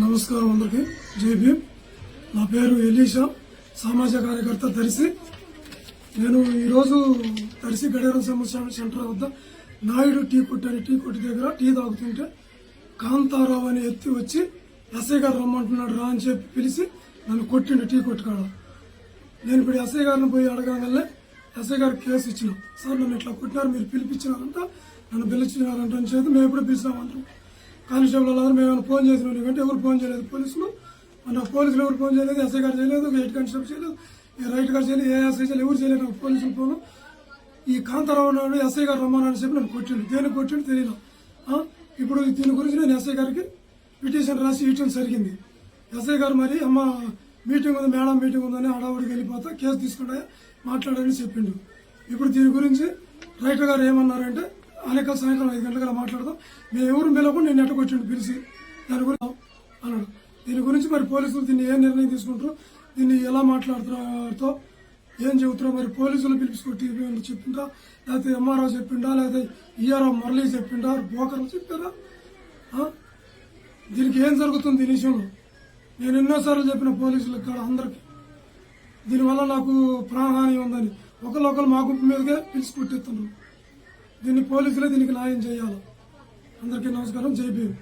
నమస్కారం అందరికి. జై భీమ్. నా పేరు ఎలీషా. సామాజిక కార్యకర్త దర్శి నేను ఈరోజు దర్శి గడియారం సమస్య సెంటర్ వద్ద నాయుడు టీ కొట్టు అని టీ కొట్టు దగ్గర టీ తాగుతుంటే కాంతారావు అని ఎత్తి వచ్చి ఎస్ఐ గారు రమ్మంటున్నాడు రా అని చెప్పి పిలిచి నన్ను కొట్టిండు టీ కొట్టుకాడ. నేను ఇప్పుడు ఎస్ఐ గారిని పోయి అడగగానే ఎస్ఐ గారు కేసు ఇచ్చిన సార్ నన్ను ఇట్లా కొట్టినారు మీరు పిలిపించినారంట నన్ను పిలిచినారంట అని చేతి మేము ఎప్పుడు పిలిచినామంటాం కానిస్టేబుల్ వాళ్ళందరూ మేము ఫోన్ చేసినాం. నీకంటే ఎవరు ఫోన్ చేయలేదు? పోలీసులు? మన పోలీసులు ఎవరు ఫోన్ చేయలేదు? ఎస్ఐ గారు చేయలేదు? హెడ్ కానిస్టేబుల్ చేయలేదు? ఏ రైట్ గారు చేయలేదు? ఏ ఎస్ఐ చేయలేదు? ఎవరు చేయలేదు? నాకు పోలీసులు ఫోను. ఈ కాంతారావు నాయుడు ఎస్ఐ గారు రమ్మని చెప్పి నన్ను కొట్టిండు. దేనికి కొట్టిండు తెలియదు ఇప్పుడు దీని గురించి నేను ఎస్ఐ గారికి పిటిషన్ రాసి ఇవ్వడం జరిగింది. ఎస్ఐ గారు మరి అమ్మ మీటింగ్ ఉంది మేడం మీటింగ్ ఉందని హడావుడికి వెళ్ళిపోతా కేసు తీసుకుంటా మాట్లాడని చెప్పిండు. ఇప్పుడు దీని గురించి రైటర్ గారు ఏమన్నారంటే అనేక సాయంత్రం ఐదు గంటల మాట్లాడదాం. మేము ఎవరు మేలకు నేను నెట్ట పిలిచి. దాని గురించి అన్నాడు. దీని గురించి మరి పోలీసులు దీన్ని ఏ నిర్ణయం తీసుకుంటారో? దీన్ని ఎలా మాట్లాడుతున్నారో ఏం చెబుతున్నారో మరి పోలీసులు పిలిపించుకొట్టి చెప్పిందా? లేకపోతే ఎంఆర్ఓ చెప్పిండా లేకపోతే ఈఆర్ఓ మురళి చెప్పిండా బోకర్లు చెప్పారా? దీనికి ఏం జరుగుతుంది దీని విషయంలో నేను ఎన్నోసార్లు చెప్పిన పోలీసులకు కాడ అందరికి. దీనివల్ల నాకు ప్రాణహాని ఉందని. ఒకరు మా గుంపు మీదకే పిలిచి కొట్టిస్తున్నారు దీన్ని పోలీసులే దీనికి న్యాయం చేయాలి. అందరికీ నమస్కారం. జై భీమ్.